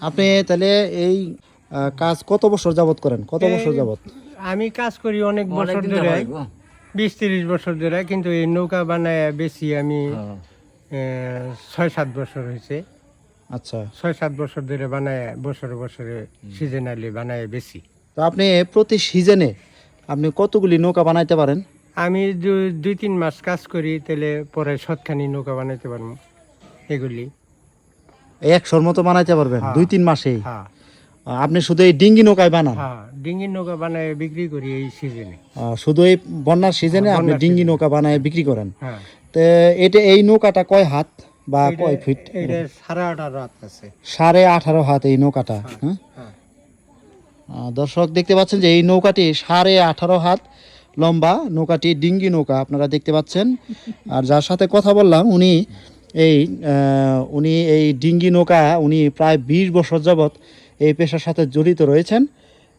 আপনি তাহলে এই কাজ কত বছর যাবত করেন? কত বছর যাবত আমি কাজ করি অনেক বছর ধরে। বিশ তিরিশ বছর ধরে কিন্তু এই নৌকা বানায় বেশি আমি। ছয় সাত বছর হয়েছে। আচ্ছা। ছয় সাত বছর ধরে বানায় বছরে বছরে সিজনালি বানায় বেশি। তো আপনি প্রতি সিজনে আপনি কতগুলি নৌকা বানাইতে পারেন? আমি দু- দুই তিন মাস কাজ করি তাহলে পরে সৎখানি নৌকা বানাইতে পারব এগুলি। একশোর মতো বানাইতে পারবেন হ্যাঁ। দুই তিন মাসেই। হ্যাঁ। আপনি শুধু এই ডিঙ্গি নৌকায় বানান? হ্যাঁ ডিঙ্গির নৌকা বানায় বিক্রি করি এই সিজনে শুধু এই বন্যার সিজনে আপনি ডিঙ্গি নৌকা বানায় বিক্রি করেন? তো এটা এই নৌকাটা কয় হাত বা কয় ফিট সাড়ে আঠারো হাত আছে। সাড়ে আঠারো হাত এই নৌকাটা দর্শক দেখতে পাচ্ছেন যে এই নৌকাটি সাড়ে আঠারো হাত লম্বা নৌকাটি ডিঙ্গি নৌকা আপনারা দেখতে পাচ্ছেন। আর যার সাথে কথা বললাম উনি এই উনি এই ডিঙ্গি নৌকা উনি প্রায় বিশ বছর যাবৎ এই পেশার সাথে জড়িত রয়েছেন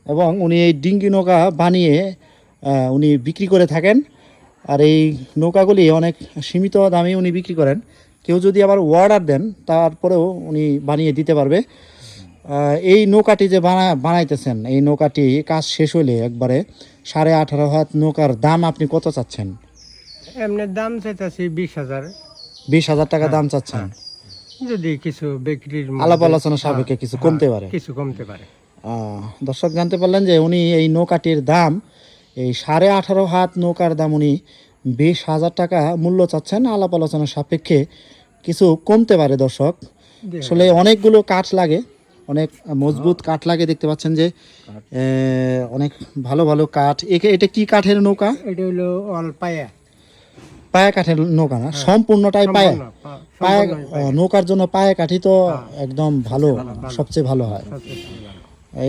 এবং উনি এই ডিঙ্গি নৌকা বানিয়ে উনি বিক্রি করে থাকেন। আর এই নৌকাগুলি অনেক সীমিত দামে উনি বিক্রি করেন। কেউ যদি আবার অর্ডার দেন, তারপরেও উনি বানিয়ে দিতে পারবে। এই নৌকাটি যে বানা, বানাইতেছেন, এই নৌকাটি কাজ শেষ হলে একবারে সাড়ে আঠারো হাত নৌকার দাম আপনি কত চাচ্ছেন? এমনি দাম চাইতেছি বিশ হাজার। বিশ হাজার টাকা দাম চাচ্ছেন। যদি কিছু বিক্রির আলাপ আলোচনা সাপেক্ষে কিছু হ্যাঁ, কমতে পারে। কিছু কমতে পারে। দর্শক জানতে পারলেন যে উনি এই নৌকাটির দাম এই সাড়ে আঠারো হাত নৌকার দাম উনি বিশ হাজার টাকা মূল্য চাচ্ছেন। আলাপ আলোচনা সাপেক্ষে কিছু কমতে পারে দর্শক। আসলে অনেকগুলো কাঠ লাগে অনেক মজবুত কাঠ লাগে দেখতে পাচ্ছেন যে অনেক ভালো ভালো কাঠ। একে- এটা কি কাঠের নৌকা? এটা হলো অল পায়া কাঠের নৌকা না সম্পূর্ণটাই পায়া। পায়া নৌকার জন্য পায়া কাঠি তো একদম ভালো সবচেয়ে ভালো হয়।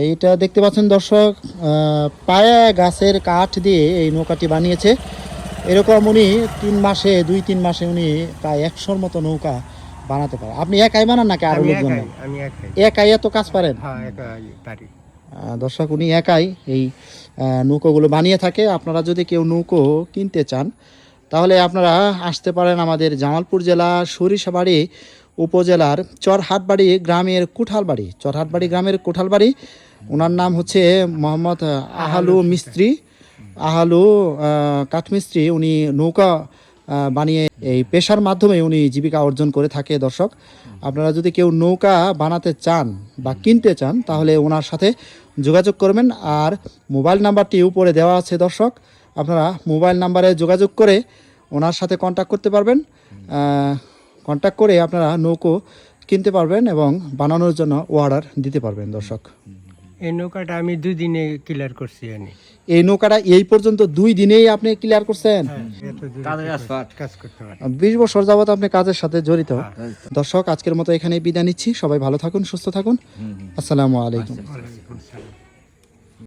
এইটা দেখতে পাচ্ছেন দর্শক পায়া গাছের কাঠ দিয়ে এই নৌকাটি বানিয়েছে। এরকম উনি তিন মাসে দুই তিন মাসে উনি প্রায় একশোর মতো নৌকা বানাতে পারে। আপনি একাই বানান নাকি আরও লোকজন একাই এত কাজ পারেন? হ্যাঁ দর্শক উনি একাই এই নৌকোগুলো বানিয়ে থাকে। আপনারা যদি কেউ নৌকো কিনতে চান তাহলে আপনারা আসতে পারেন আমাদের জামালপুর জেলা সরিষাবাড়ি উপজেলার চরহাটবাড়ি গ্রামের কুঠালবাড়ি চরহাটবাড়ি গ্রামের কুঠালবাড়ি। ওনার নাম হচ্ছে মোহাম্মদ আহালু মিস্ত্রি। আহালু কাঠমিস্ত্রি উনি নৌকা বানিয়ে এই পেশার মাধ্যমে উনি জীবিকা অর্জন করে থাকে দর্শক। আপনারা যদি কেউ নৌকা বানাতে চান বা কিনতে চান তাহলে ওনার সাথে যোগাযোগ করবেন। আর মোবাইল নাম্বারটি উপরে দেওয়া আছে দর্শক। আপনারা মোবাইল নাম্বারে যোগাযোগ করে ওনার সাথে কন্ট্যাক্ট করতে পারবেন। কন্ট্যাক্ট করে আপনারা নৌকো কিনতে পারবেন এবং বানানোর জন্য অর্ডার দিতে পারবেন দর্শক। এই নৌকাটা আমি দুই দিনে ক্লিয়ার করছি আমি। এই নৌকাটা এই পর্যন্ত দুই দিনেই আপনি ক্লিয়ার করছেন? পারি বিশ বছর যাবত আপনি কাজের সাথে জড়িত। হ্যাঁ। দর্শক আজকের মতো এখানে বিদায় নিচ্ছি। সবাই ভালো থাকুন সুস্থ থাকুন। আসসালামু আলাইকুম।